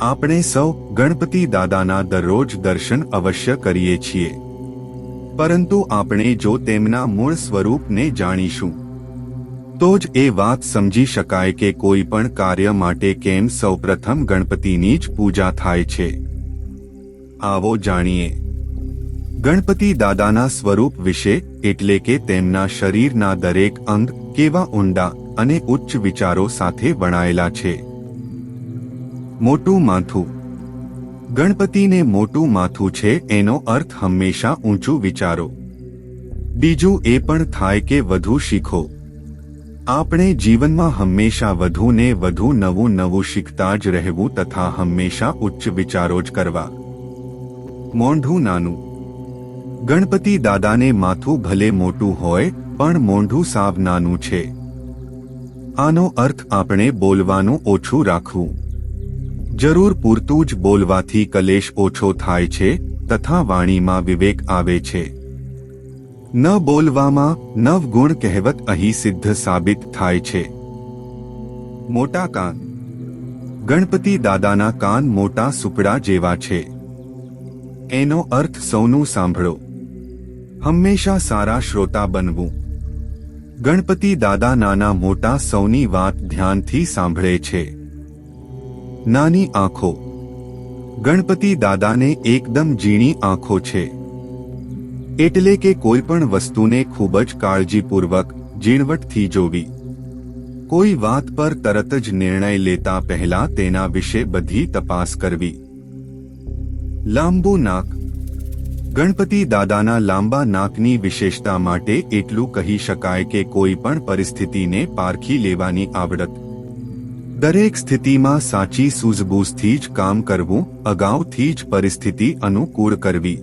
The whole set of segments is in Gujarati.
આપણે સૌ ગણપતિ દાદાના દરરોજ દર્શન અવશ્ય કરીએ છીએ. પરંતુ આપણે જો તેમના મૂળ સ્વરૂપને જાણીશું, તો જ એ વાત સમજી શકાય કે કોઈ પણ કાર્ય માટે કેમ સૌપ્રથમ ગણપતિની જ પૂજા થાય છે. આવો જાણીએ. ગણપતિ દાદાના સ્વરૂપ વિશે એટલે કે તેમના શરીરના દરેક અંગ કેવા ઊંડા અને ઉચ્ચ વિચારો સાથે વણાયેલા છે. મોટું માથું. ગણપતિને મોટું માથું છે એનો અર્થ હંમેશા ઊંચું વિચારો. બીજું એ પણ થાય કે વધુ શીખો. આપણે જીવનમાં હંમેશા વધુ ને વધુ નવું નવું શીખતા જ રહેવું તથા હંમેશા ઉચ્ચ વિચારો જ કરવા. મોંઢું નાનું. ગણપતિ દાદાને માથું ભલે મોટું હોય, પણ મોંઢું સાવ નાનું છે. આનો અર્થ આપણે બોલવાનું ઓછું રાખવું. જરૂર પૂરતું જ બોલવાથી કલેશ ઓછો થાય છે, તથા વાણીમાં વિવેક આવે છે. ન બોલવામાં નવ ગુણ કહેવત અહીં સિદ્ધ સાબિત થાય છે. મોટા કાન. ગણપતિ દાદાના કાન મોટા સુપડા જેવા છે. એનો અર્થ સૌનું સાંભળો. હંમેશા સારા શ્રોતા બનવું. ગણપતિ દાદા નાના મોટા સૌની વાત ધ્યાનથી સાંભળે છે. નાની આંખો. ગણપતિ દાદાને એકદમ ઝીણી આંખો છે. એટલે કે કોઈ પણ વસ્તુને ખૂબ જ કાળજીપૂર્વક ઝીણવટથી જોવી. કોઈ વાત પર તરત જ નિર્ણય લેતા પહેલા તેના વિશે બધી તપાસ કરવી. લાંબુ નાક. ગણપતિ દાદાના લાંબા નાકની વિશેષતા માટે એટલું કહી શકાય કે કોઈ પણ પરિસ્થિતિને પારખી લેવાની આવડત દરેક સ્થિતિમાં સાચી સૂઝબૂઝથી જ કામ કરવું, અગાઉથી જ પરિસ્થિતિ અનુકૂળ કરવી.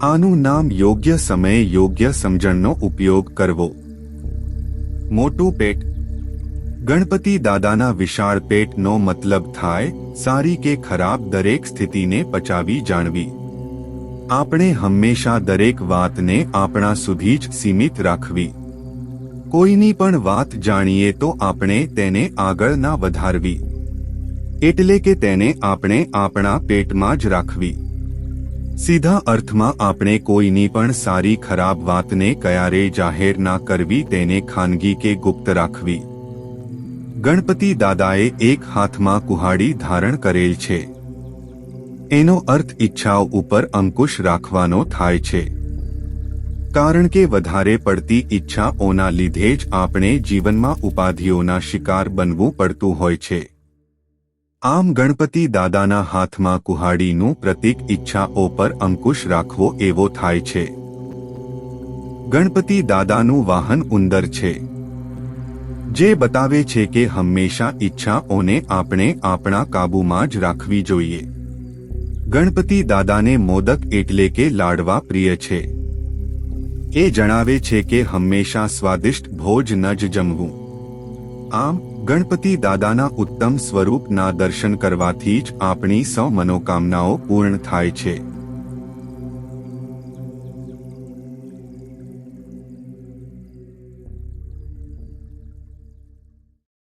આનું નામ યોગ્ય સમયે યોગ્ય સમજણનો ઉપયોગ કરવો. મોટું પેટ. ગણપતિ દાદાના વિશાળ પેટનો મતલબ થાય, સારી કે ખરાબ દરેક સ્થિતિને પચાવી જાણવી. આપણે હંમેશા દરેક વાતને આપણા સુધી જ સીમિત રાખવી. કોઈની પણ વાત જાણીએ તો આપણે તેને આગળ ના વધારવી. એટલે કે તેને આપણે આપણા પેટમાં જ રાખવી. સીધા અર્થમાં આપણે કોઈની પણ સારી ખરાબ વાતને ક્યારે જાહેર ના કરવી તેને ખાનગી કે ગુપ્ત રાખવી. ગણપતિ દાદાએ એક હાથમાં કુહાડી ધારણ કરેલ છે. એનો અર્થ ઈચ્છાઓ ઉપર અંકુશ રાખવાનો થાય છે. કારણ કે વધારે પડતી ઈચ્છાઓના લીધે જ આપણે જીવનમાં ઉપાધિઓના શિકાર બનવું પડતું હોય છે. આમ ગણપતિ દાદાના હાથમાં કુહાડીનું પ્રતીક ઈચ્છાઓ પર અંકુશ રાખવો એવો થાય છે. ગણપતિ દાદાનું વાહન ઉંદર છે. જે બતાવે છે કે હંમેશા ઈચ્છાઓને આપણે આપણા કાબૂમાં જ રાખવી જોઈએ. ગણપતિ દાદાને મોદક એટલે કે લાડવા પ્રિય છે. એ જણાવે છે કે હંમેશા સ્વાદિષ્ટ ભોજ ન જ જમવું. આમ, ગણપતિ દાદાના ઉત્તમ સ્વરૂપના દર્શન કરવાથી જ આપણી સૌ મનોકામનાઓ પૂર્ણ થાય છે.